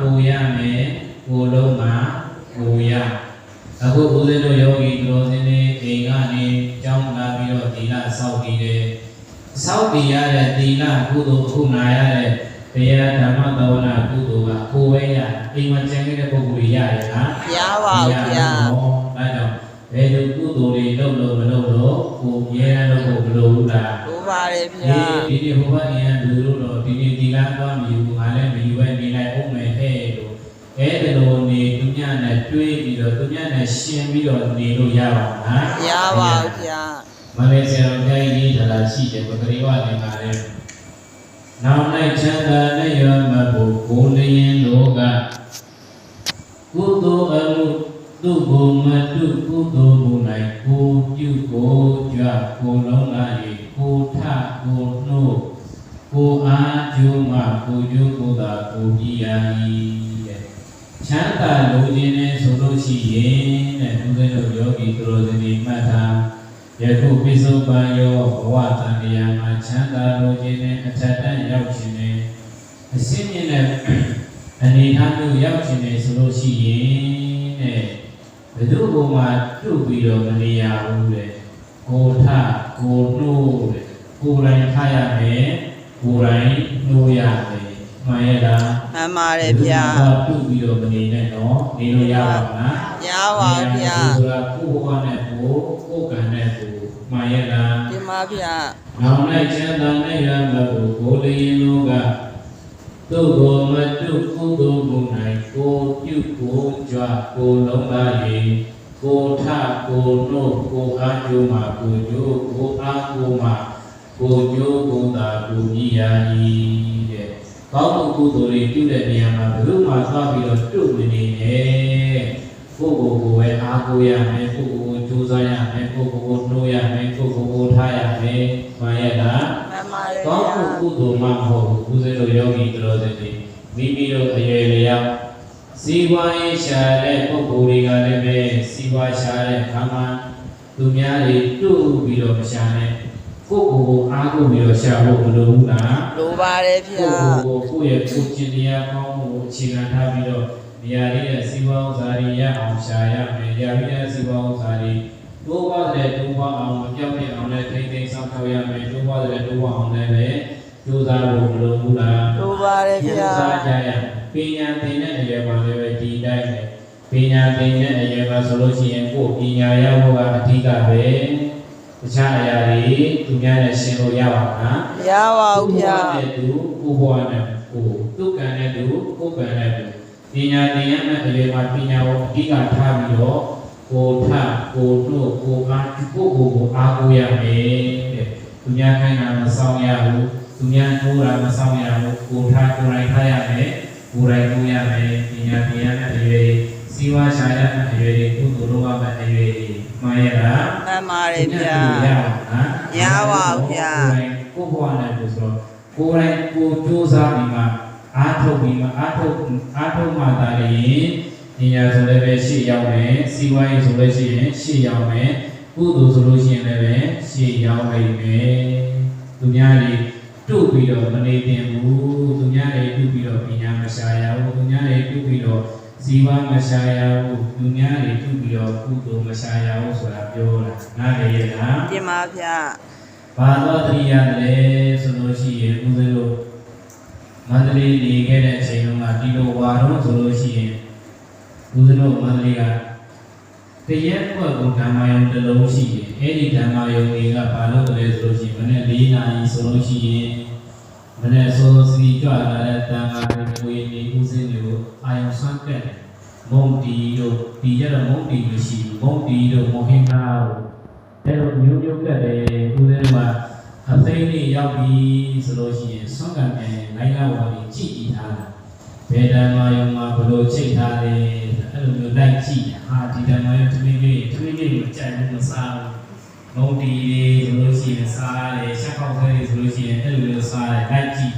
ကိုရမယ်ကိုလုံးမှာကိုရအခုဦးဇင်းတို့ယောဂီသူတော်စင်းတွေအိမ်ကနေကြောင်းလာပြီးတော့ဒီလဆောက်ပြီးတယ်ဆောက်ပြီးရတဲ့ဒီလကုသိုလ်အခုနာရတဲ့တရားဓမ္မသဝနာကုသိုလ်ကကိုယ်ပဲရအိမ်မှာကျန်ခဲ့တဲ့ပုဂ္ဂိုလ်ရရတယ်ဟာမရပါဘူးဗျာဒါကြောင့်ဘယ်လိုကုသိုလ်တွေလုပ်လို့မလုပ်လို့ကိုယ်ရဲလုပ်ဖို့မလိုဘူးလားလိုပါတယ်ဗျာဒီဒီဟိုဘက်အရင်လူတို့တော့ဒီနေ့ဒီလမ်းသွားမယူဘူးငါလည်းမယူပဲနေလိုက်အောင်မယ်ဟဲ့လို့အဲ့ဒီ လိုနေသူညနဲ့တွေးပြီးတော့သူညနဲ့ရှင်ပြီးတော့နေလို့ရပါမလားမရပါဘူးဗျာမလေးဆရာတော်ဘုရားကြီးဒါလာရှိတယ်ပဂရိဝနေပါလေနောက်၌ချမ်းသာနဲ့ရမဖို့ကိုလျင်တို့ကကုသိုလ်အမှုသူ့ကိုမတုကုသိုလ်မူ၌ကိုပြုကိုကြွကိုလုံးလာ၏ကိုထကိုနှုတ်ကိုအားကျိုးမှကိုကျိုးကိုသာကိုကြည်ရ၏တဲ့ ချမ်းသာလိုခြင်းနဲ့ဆိုလို့ရှိရင်တဲ့ဘုရားတို့ယောဂီသူတော်စင်တွေမှတ်ထားယခုပိစုပန်ယောဘဝတန်တရားမှာချမ်းသာလိုခြင်းနဲ့အထက်တန်းရောက်ခြင်းနဲ့အစင်းမြင့်တဲ့အနေထားမျိုးရောက်ခြင်းနဲ့ဆိုလို့ရှိရင်တဲ့ဘယ်သူ့ဘုံမှာပြုတ်ပြီးတော့မနေရဘူးတဲ့ကိုထကိုနှိုးတဲ့ကိုယ်တိုင်ထားရမယ်ကိုယ်တိုင်နှိုးရမယ် မှန်ရဲ့လားမှန်ပါတယ်ဗျာပြုတ်ပြီးတော့မနေနဲ့နော်နေလို့ရပါမလားမရပါဘူးဗျာဆိုတာကိုယ်ဘဝနဲ့ကိုယ်ကိုယ်ကံနဲ့ကိုယ်မှန်ရဲ့လားဒီမှာဗျာနောင်၌ချမ်းသာနဲ့ရမလို့ကိုယ်လျင်တို့ကသူ့ကိုမတုကုသိုလ်မှု၌ကိုယ်ပြုကိုယ်ကြွကိုယ်လုံးပါ၏ကိုယ်ထကိုယ်နှုတ်ကိုယ်အားကျိုးမှာကိုယ်ကျိုးကိုယ်အားကိုယ်မှာကိုယ်ကျိုးကိုယ်သာကိုယ်ကြီးရ၏တဲ့ ကောင်းမှုကုသိုလ်တွေပြုတဲ့နေရာမှာဘယ်သူမှသွားပြီးတော့တုမနေနဲ့ကိုယ့်ကိုယ်ကိုယ်ပဲအားကိုးရမယ်ကိုယ့်ကိုယ်ကိုကြိုးစားရမယ်ကိုယ့်ကိုယ်ကိုနှိုးရမယ်ကိုယ့်ကိုယ်ကိုထားရမယ်မှန်ရဲ့လားမှန်ပါတယ်ကောင်းဗျာမှုကုသိုလ်မှမဟုတ်ဘူးဦးဇင်းတို့ယောဂီတော်စင်တွေမိမိတို့အရွယ်လျောက်စီဝါရေးရှာတဲ့ပုဂ္ဂိုလ်တွေကလည်းပဲစီဝါရှာတဲ့အခါမှာသူများတွေတူပြီးတော့မရှာနဲ့ ကိုယ့်ကိုယ်ကိုအားကိုးပြီးတော့ရှာဖို့မလိုဘူးလားလိုပါတယ်ဗျာကိုယ့်ကိုယ်ကိုကိုယ့်ရဲ့ကိုယ်ကျင်တရားကောင်းမှုကိုအခြေခံထားပြီးတော့နေရာလေးရဲ့စီဝါဥစ္စာတွေရအောင်ရှာရမယ်။ရပြီးတဲ့စီဝါဥစ္စာတွေတိုးပွားတဲ့တိုးပွားအောင်မပြောင်းပြအောင်လည်းထိမ့်သိမ်းဆောင်ထောက်ရမယ်။တိုးပွားတဲ့တိုးပွားအောင်လည်းပဲကြိုးစားဖို့မလိုဘူးလားလိုပါတယ်။ဗျာကြိုးစားကြရမယ်။ပညာသင်တဲ့အရွယ်မှာလည်းပဲဒီတိုင်းပဲ။ပညာသင်တဲ့အရွယ်မှာဆိုလို့ရှိရင်ကိုယ်ပညာရဖို့ကအဓိကပဲ။ တခြားအရာတွေသူများနဲ့ရှင်းလို့ရပါမလား။မရပါဘူးဗျာကိုယ်ဘဝနဲ့သူကိုယ်ဘဝနဲ့ကိုယ်သူကံနဲ့သူကိုယ်ကံနဲ့သူပညာသင်ရမယ့်အရေးမှာပညာကိုအဓိကထားပြီးတော့ကိုယ်ထကိုယ်တို့ကိုယ်အားကိုယ်ကိုယ်ကိုအားကိုးရမယ်တဲ့သူများခိုင်းတာမဆောင်ရဘူးသူများထိုးတာမဆောင်ရဘူးကိုယ်ထားကိုယ်တိုင်းထားရမယ်ကိုယ်တိုင်းကိုးရမယ်ပညာသင်ရမယ့်အရေး စီဝါရှာရမယ့်အရေးကုသိုလ်လုပ်ရမယ့်အရေးမှန်ရလားမှန်ပါတယ်ဗျာရပါဘူးဗျာကိုဘွားနဲ့ဆိုတော့ကိုယ်တိုင်ကိုစူးစမ်းပြီးမှအားထုတ်ပြီးမှအားထုတ်အားထုတ်မှသာလျှင်ဉာဏ်ဆိုလည်းပဲရှေ့ရောက်မယ်စီဝိုင်းဆိုလို့ရှိရင်ရှေ့ရောက်မယ်ကုသိုလ်ဆိုလို့ရှိရင်လည်းပဲရှေ့ရောက်နိုင်မယ်သူများတွေတုတ်ပြီးတော့မနေတင်ဘူးသူများတွေတုတ်ပြီးတော့ပညာမရှာရဘူးသူများတွေတုတ်ပြီးတော့ ဇီဝမရှာရဘူးသူများတွေတုတ်ပြီးတော့ကုသိုလ်မရှာရဘူးဆိုတာပြောတာနားလည်ရလားဒီမှာဗျာဘာသောတရိယာလဲဆိုလို့ရှိရင်ဦးဇင်းတို့မန္တလေးနေခဲ့တဲ့အချိန်တုန်းကဒီလိုဝါတော့ဆိုလို့ရှိရင်ဦးဇင်းတို့မန္တလေးကတရက်ကွက်ကိုဓမ္မယုံတစ်လုံးရှိရင်အဲ့ဒီဓမ္မယုံတွေကဘာလို့လဲဆိုလို့ရှိရင်မနေ့၄နာရီဆိုလို့ရှိရင် မနေ့စောစောစီကြွလာတဲ့တန်ခါတွေဝေနေဦးဇင်းတွေကိုအာယုံဆွမ်းကက်တယ်မုံတီတို့ဒီရတော့မုံတီမရှိဘူးမုံတီတို့မောဟင်္ဂါတို့အဲ့လိုမျိုးမျိုးကတ်တယ်ဦးဇင်းကအသိလေးရောက်ပြီဆိုလို့ရှိရင်ဆွမ်းကံပြန်နိုင်လာဝါပြီးကြည်ကြည်ထားတာဘယ်ဓမ္မယုံမှာဘလို့ချိတ်ထားလဲအဲ့လိုမျိုးလိုက်ကြည့်ဟာဒီဓမ္မယုံတမင်းလေးတမင်းလေးကိုကြိုက်လို့မစားဘူး မုံတီလေးဆိုလို့ရှိရင်စားရတယ်ရှက်ပေါက်ဆွဲတွေဆိုလို့ရှိရင်အဲ့လိုမျိုးစားရတယ်လိုက်ကြည့်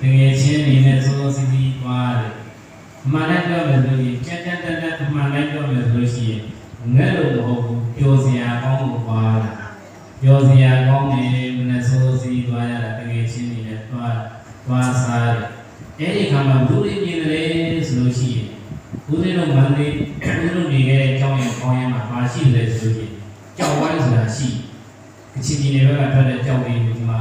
တကယ်ချင်းနေနဲ့စိုးစိုးစီးစီးသွားတယ်မှန်လိုက်တော့လည်းဆိုရင်ကြက်တက်တက်တက်မှန်လိုက်တော့လည်းဆိုလို့ရှိရင်ငဲ့လို့မဟုတ်ဘူးပျော်စရာကောင်းလို့ပါတာပျော်စရာကောင်းတယ်မနဲ့စိုးစိုးစီးသွားရတာတကယ်ချင်းနေနဲ့သွားသွားစားရတယ်အဲ့ဒီခါမှာဘုရားမြင်တယ်ဆိုလို့ရှိရင်ဘုရားတို့မန္တလေးဘုရားတို့နေခဲ့တဲ့အကြောင်းကိုခေါင်းရမှာပါရှိတယ်ဆိုလို့ရှိရင် ဝိုင်းဆိုတာရှိကချင်ပြည်နယ်ဘက်ကထွက်တဲ့ကြောက်လေးကိုဒီမှာ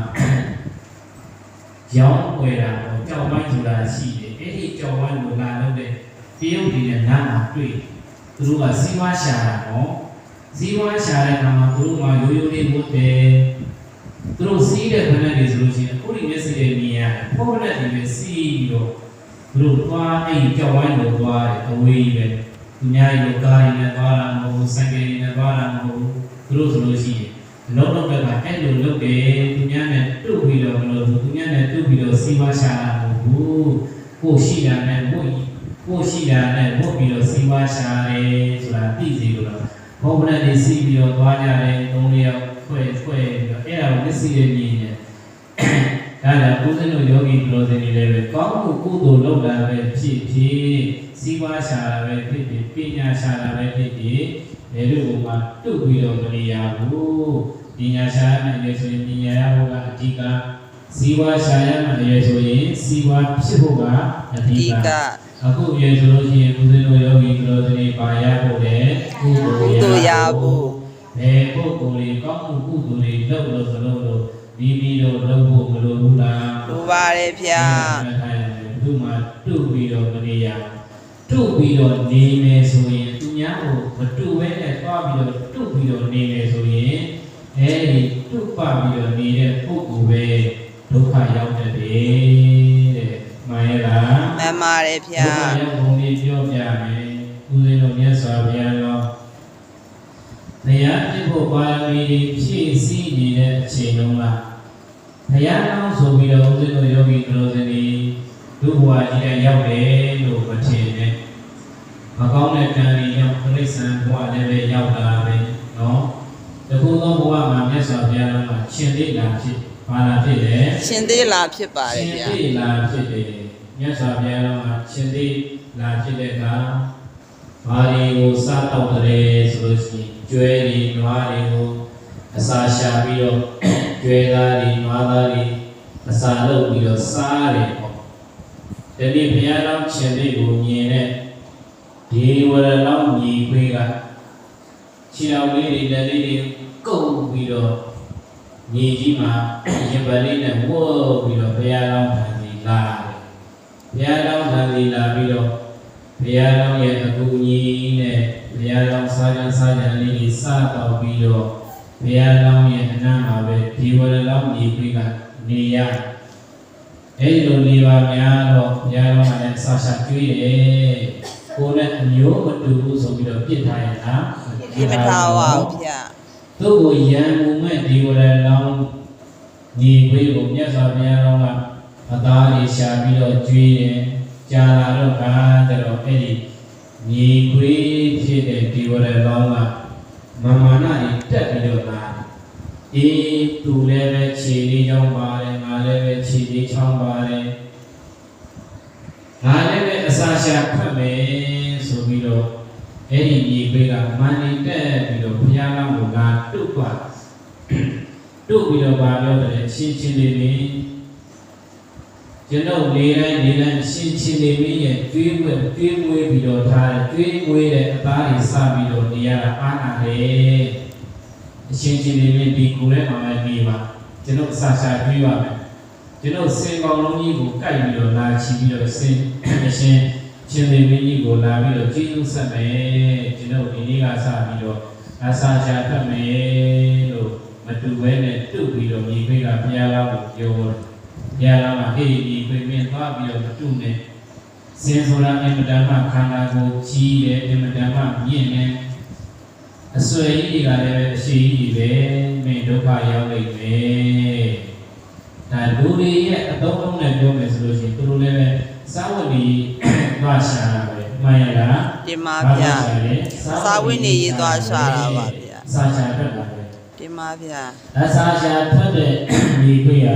ရောင်းဝယ်တာတော့ကြောက်ဝိုင်းဆိုတာရှိတယ်အဲ့ဒီကြောက်ဝိုင်းကိုလာလို့တဲ့တရုတ်ပြည်နဲ့နားမှာတွေ့သူတို့ကစီးပွားရှာတာနော်စီးပွားရှာတဲ့အခါမှာသူတို့ကရိုးရိုးလေးဝတ်တယ်သူတို့စီးတဲ့ခဏလေးဆိုလို့ရှိရင်အခုဒီမျက်စိတွေမြင်ရတယ်ဖုန်းနဲ့ဒီပဲစီးပြီးတော့သူတို့သွားအဲ့ဒီကြောက်ဝိုင်းကိုသွားတယ်အဝေးပဲ သူများရေကားရင်းနဲ့သွားတာမဟုတ်ဘူးစံကေရင်းနဲ့သွားတာမဟုတ်ဘူးသူတို့ဆိုလို့ရှိရင်လုံးလုံးကအဲ့လိုလုပ်တယ်သူများနဲ့တုတ်ပြီးတော့မလို့သူများနဲ့တုတ်ပြီးတော့စီးပွားရှာတာမဟုတ်ဘူးကိုရှိတာနဲ့ကိုကိုရှိတာနဲ့ဘုတ်ပြီးတော့စီးပွားရှာတယ်ဆိုတာသိစီလို့တော့ဘုံနဲ့နေစီးပြီးတော့သွားကြတယ်သုံးလျောက်ဖွဲ့ဖွဲ့ပြီးတော့အဲ့ဒါကိုမျက်စိနဲ့မြင်တယ် ဒါကြောင့်ဦးဇင်းတို့ယောဂီပရောဇင်တွေလည်းပဲကောင်းမှုကုသိုလ်လုပ်တာပဲဖြစ်ဖြစ်စီးပွားရှာတာပဲဖြစ်ဖြစ်ပညာရှာတာပဲဖြစ်ဖြစ်လေတို့ကမှတုတ်ပြီးတော့မနေရဘူးပညာရှာရမယ်လေဆိုရင်ပညာရဖို့ကအဓိကစီးပွားရှာရမယ်လေဆိုရင်စီးပွားဖြစ်ဖို့ကအဓိဒီကကအခုရေဆိုလို့ရှိရင်ဦးဇင်းတို့ယောဂီပရောဇင်တွေပါရဖို့လေကုသိုလ်ကုသိုလ်ရဖို့ဘယ်ပုဂ္ဂိုလ်တွေကောင်းမှုကုသိုလ်တွေလုပ်လို့ဆိုလို့လို့ မိမိတို့လုပ်ဖို့မလိုဘူးလားလိုပါတယ်ဗျာသူမှတူပြီးတော့မနေရတူပြီးတော့နေမယ်ဆိုရင်သူများကိုမတူဘဲနဲ့သွားပြီးတော့တူပြီးတော့နေမယ်ဆိုရင်အဲဒီတူပပြီးတော့နေတဲ့ပုဂ္ဂိုလ်ပဲဒုက္ခရောက်တတ်တယ်တဲ့မှန်ရဲ့လားမှန်ပါတယ်ဒုဗျာက္ခရောက်ပုံလေးပြောပြမယ်ဦးဇင်းတို့မြတ်စွာဘုရားတော်တရားပြဖို့ပါရမီတွေဖြည့်ဆည်းနေတဲ့အချိန်တုန်းက ဘုရားတော်ဆိုပြီးတော့ဦးဇင်းတို့ယောဂီကလိုစင်တွေဒုဘဝကြီးတဲ့ရောက်တယ်လို့မထင်နဲ့မကောင်းတဲ့ကံတွေကြောင့်ပြိဿံဘဝလည်းပဲရောက်လာပဲနော်တခုသောဘဝမှာမြတ်စွာဘုရားတော်ကရှင်သေးတာဖြစ်ပါလာဖြစ်တယ်ရှင်သေးလားဖြစ်ပါတယ်ရှင်ဗျာသေးလာဖြစ်တယ်မြတ်စွာဘုရားတော်ကရှင်သေးလာဖြစ်တဲ့အခါဘာတွေကိုစားတော့တယ်ဆိုလို့ရှိရင်ကျွဲတွေနွားတွေကိုအစာရှာပြီးတော့ ကျွဲသားတွေနွားသားတွေအစာလုပ်ပြီးတော့စားတယ်ပေါ့ဒီနေ့ဘုရားတော်ရှင်သေးကိုမြင်တဲ့ဒီဝရလောင်းညီခွေးကခြေတော်လေးတွေလက်လေးတွေကုပ်ပြီးတော့မြေကြီးမှာရင်ပလေးနဲ့ဝုတ်ပြီးတော့ဘုရားလောင်းထံစီလာတယ်ဘုရားလောင်းထံစီလာပြီးတော့ဘုရားလောင်းရဲ့အကူအညီနဲ့ဘုရားလောင်းစားကြစားကြလေးတွေစတော့ပြီးတော့ ဘုရားလောင်းရဲ့အနားမှာပဲဒီဝရလောင်းမြေကြီးကနေရအဲဒီလိုနေပါများတော့ဘုရားလောင်းကလည်းဆာရှာကျွေးတယ်ကိုယ်နဲ့အမျိုးမတူဘူးဆိုပြီးတော့ပြစ်ထားရတာပြမထားပါဘူးဗျာသူ့ကိုယံမှုမဲ့ဒီဝရလောင်းညီခွေးကိုမြတ်စွာဘုရားတော်ကအသားလေးရှာပြီးတော့ကျွေးတယ်ကြာလာတော့ကတတော့အဲ့ဒီညီခွေးဖြစ်တဲ့ဒီဝရလောင်းက မမာနကြီးတက်ပြီးတော့လာအေးသူလည်းပဲခြေလေးချောင်းပါတယ်ငါလည်းပဲခြေလေးချောင်းပါတယ်ငါလည်းပဲအစာရှာဖတ်မယ်ဆိုပြီးတော့အဲ့ဒီမြေခွေးကမန္တိတက်ပြီးတော့ဘုရားကောင်းကိုလာတုတ်ပါတုတ်ပြီးတော့ဗာပြောတယ်ရှင်းချင်းလေးနေ ကျွန်တော်နေတိုင်းနေတိုင်းရှင်းချင်းလေးမင်းရဲ့ကျွေးမွေးကျွေးမွေးပြီးတော့ထားတယ်ကျွေးမွေးတဲ့အသားတွေစပြီးတော့နေရတာအားနာတယ်အရှင်းချင်းလေးမင်းဒီကိုယ်ထဲမှာလည်းနေပါကျွန်တော်အစာရှာကျွေးပါမယ်ကျွန်တော်စင်ကောင်းလုံးကြီးကိုကိုက်ပြီးတော့လာချီပြီးတော့စင်အရှင်းရှင်သေမင်းကြီးကိုလာပြီးတော့ကျေးဇူးဆက်မယ်ကျွန်တော်ဒီနေ့ကစပြီးတော့အစာချာဖတ်မယ်လို့မတူဘဲနဲ့တုတ်ပြီးတော့မြေခွေးကဘုရားကောင်းကိုပြောတယ် ဘုရားကောင်းကဟေးဒီခွေးမင်းသွားပြီးတော့မတူနဲ့စင်ဆိုတာအင်မတန်မှခန္ဓာကိုယ်ကြီးတယ်အင်မတန်မှမြင့်တယ်အဆွေကြီးတွေကလည်းပဲအရှိကြီးတွေပဲမင်းဒုက္ခရောက်လိမ့်မယ်ဒါလူတွေရဲ့အသုံးအနှုန်းနဲ့ပြောမယ်ဆိုလို့ရှိရင်သူတို့လည်းပဲစာဝတ်ဒီသွားရှာတာပဲမှန်ရလားတင်ပါဗျာစာဝတ်နေရေးသွားရှာတာပါဗျာစာရှာတတ်တာပဲတင်ပါဗျာဒါစာရှာဖတ်တဲ့ဒီခွေရ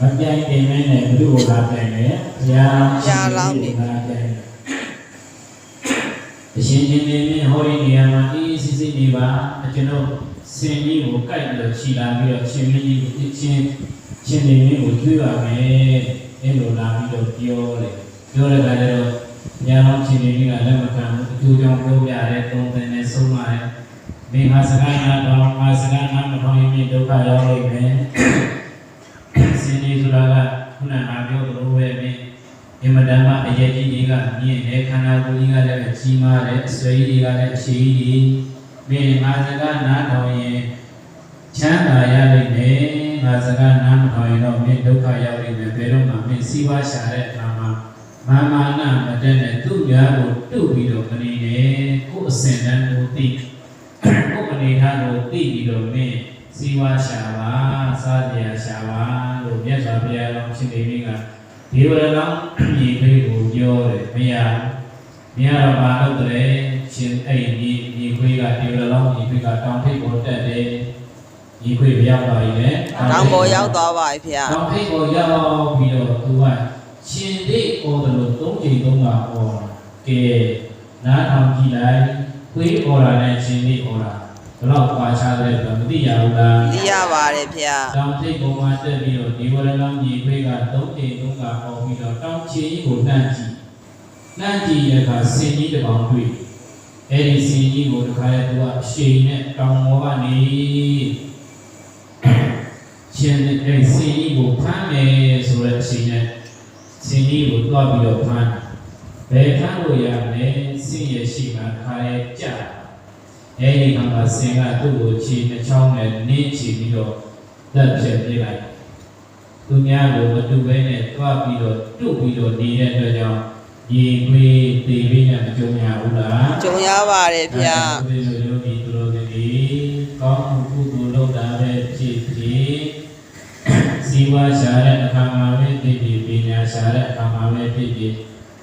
မပြိုင်တင်မဲနဲ့ဘုရားလာပြိုင်တယ်ဘုရားလာပြိုင်တယ်အရှင်ရှင်နေနေဟောဒီနေရာမှာအေးစစ်စစ်နေပါကျွန်တော်စင်ကြီးကိုကြိုက်ပြီးတော့ခြိလာပြီးတော့ရှင်မင်းကြီးကိုချင်းရှင်နေနေကိုကျွေးပါမယ်အဲ့လိုလာပြီးတော့ပြောတယ်ပြောတဲ့အခါကျတော့ညာတော်ချင်းနေကလက်မခံဘူးအကျိုးကြောင့်ပြောပြတယ်တုံးတယ်နဲ့ဆုံးပါတယ်မမင်းငါစကားနာတော့ငါစကားနာမထောင်ရင်ဒုက္ခရောက်လိမ့်မယ် စင်ကြီးဆိုတာကခုနကပြောသလိုပဲမင်းအင်မတန်မှအရေးကြီးတွေကမြင့်တယ်ခန္ဓာကိုယ်ကြီးကလည်းအကြီးမားတယ်အစွဲကြီးတွေကလည်းအရှိကြီးမင်းငါစကားနာထောင်ရင်ချမ်းသာရလိမ့်မယ်ငါစကားနာမထောင်ရင်တော့မင်းဒုက္ခရောက်လိမ့်မယ်ဘယ်တော့မှမင်းစီးပွားရှာတဲ့အခါမှာမာမာနမတက်တဲ့သူ့များကိုတုတ်ပြီးတော့ကနေတယ်ကိုယ်အစဉ်တန်းကိုသိကိုယ်အနေထားကိုသိပြီးတော့မင်း စီဝါရှာပါစားကြရရှာပါလို့မြတ်စွာဘုရားတော်ရှင်နေမိကဒီဝရလောင်းညီခွေးကိုပြောတယ်မရမရတော့ဘာလို့တည်းရှင်အဲ့ဒီညီခွေးကဒီဝရလောင်းညီခွေးကတောင်ထိပ်ကိုတက်တယ်ညီခွေးပြောက်ပါပြီလေတောင်ပေါ်ရောက်သွားပါပြီဖေတောင်ထိပ်ကိုရောက်ပြီးတော့သူကရှင်လေးအော်တယ်လို့သုံးချိန်သုံးပါအော်ကဲနားထောင်ကြည့်လိုက်ခွေးအော်တာနဲ့ရှင်လေးအော်တာ ဘယ်တော့ကွာခြားလဲဆိုတော့မသိရဘူးလားသိရပါတယ်ဖေတောင်ထိပ်ပေါ်မှာတက်ပြီးတော့ဒီဝရလောင်းညီခွေးကသုံးချိန်သုံးပါအော်ပြီးတော့တောင်ချီကြီးကိုနှမ်းကြည့်နှမ်းကြည့်ရတာစင်ကြီးတစ်ပေါင်းတွေ့အဲ့ဒီစင်ကြီးကိုတစ်ခါလဲသူကအရှိန်နဲ့တောင်ပေါ်ကနေရှင်အဲ့စင်ကြီးကိုဖမ်းမယ်ဆိုတဲ့အချိန်နဲ့စင်ကြီးကိုတွားပြီးတော့ဖမ်းဘယ်ဖမ်းလို့ရလဲစင်ရဲ့ရှိမှခါရဲကြ အဲဒီကမှစင်ကသူ့ကိုခြေနှချောင်းနဲ့နင်းချပြီးတော့လက်ဖြတ်ပြလိုက်သူများကိုမတူဘဲနဲ့တွားပြီးတော့တုတ်ပြီးတော့နေတဲ့အတွက်ကြောင့်ရေခွေးတေပြီးနဲ့မကြုံရဘူးလားကြုံရပါတယ်ဖေဒီလိုယောဂီသူတော်တွေကောင်းမှုကုသိုလ်လုပ်တာပဲဖြစ်ဖြစ်စီဝါရှာတဲ့အခါမှာပဲဖြစ်ဖြစ်ပညာရှာတဲ့အခါမှာပဲဖြစ်ဖြစ်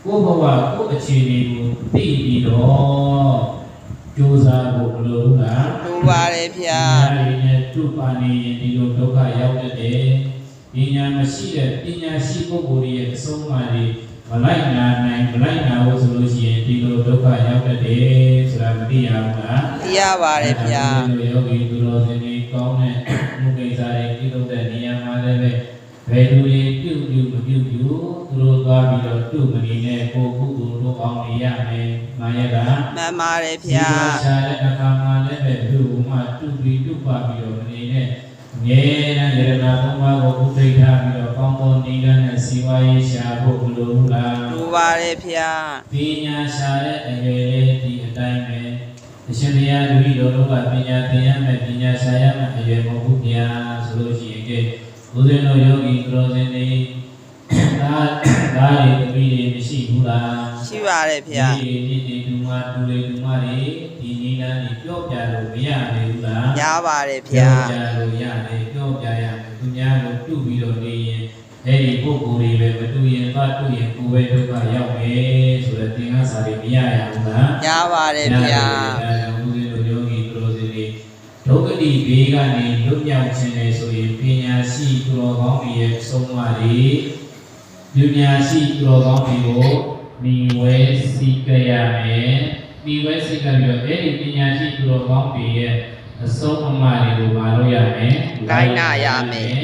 ကိုယ့်ဘဝကိုယ့်အခြေအနေကိုသိပြီးတော့ ကြိုးစားဖို့မလိုဘူးလားလူပါတယ်ဖေပညာရည်နဲ့သူ့ပါနေရင်ဒီလိုဒုက္ခရောက်တတ်တယ်ပညာမရှိတဲ့ပညာရှိပုဂ္ဂိုလ်ရဲ့အဆုံးအမတွေမလိုက်နာနိုင်မလိုက်နာဘူးဆိုလို့ရှိရင်ဒီလိုဒုက္ခရောက်တတ်တယ်ဆိုတာမသိရဘူးလားသိရပါတယ်ဖေယောဂီသူတော်စင်တွေကောင်းတဲ့မှုကိစ္စတွေပြုလုပ်တဲ့နေရာမှာလည်းပဲ ဘယ်သူတွေပြုပြုမပြုပြုသူတို့သွားပြီးတော့ပြုမနေနဲ့ကိုယ်ကုသိုလ်လုပ်အောင်နေရမယ်။မာယကမှန်ပါတယ်ဖေရှာတဲ့အခါမှာလည်းပဲသူ့မှပြုပြီးပြုပါပြီးတော့မနေနဲ့ငယ်တဲ့ယရနာသုံးပါးကိုဥသိထားပြီးတော့ကောင်းကောင်းနေနဲ့စီဝါရေးရှာဖို့ဘလို့လားလူပါတယ်ဖေပညာရှာတဲ့အရွယ်လေးဒီအတိုင်းပဲအရှင်တရားလူကြီးတို့ကပညာသင်ရမယ်ပညာရှာရမယ်အရွယ်မဟုတ်ဘူးဗျာဆိုလို့ရှိရင်ကဲ ဘုဇင်တို့ယောဂီကရောစင်တွေဒါဒါတွေတပည့်တွေမရှိဘူးလားရှိပါတယ်ဖေဒီဒီဒီဒုမဒူလေဒုမတွေဒီနည်းလမ်းတွေပြောပြလို့မရနိုင်ဘူးလားရပါတယ်ဖေပြောပြလို့ရတယ်ပြောပြရမယ်သူများတို့တူပြီးတော့နေရင်အဲ့ဒီပုဂ္ဂိုလ်တွေပဲမတူရင်သွားတူရင်ကိုယ်ပဲဒုက္ခရောက်မယ်ဆိုတဲ့သင်္ကန်းစာတွေမရရဘူးလားရပါတယ်ဖေဘုရားဦးဇင်းတို့ယောဂီသူတော်စင်တွေဒုက္ခ တိဘေးကနေလွတ်မြောက်ခြင်းလေဆိုရင်ပညာရှိသူတော်ကောင်းတွေရဲ့အဆုံးအမတွေပညာရှိသူတော်ကောင်းတွေကိုမိဝဲစီကရမယ်မိဝဲစီကပြီးတော့အဲ့ဒီပညာရှိသူတော်ကောင်းတွေရဲ့အဆုံးအမတွေကိုမလုပ်ရမယ်လိုက်နာရမယ်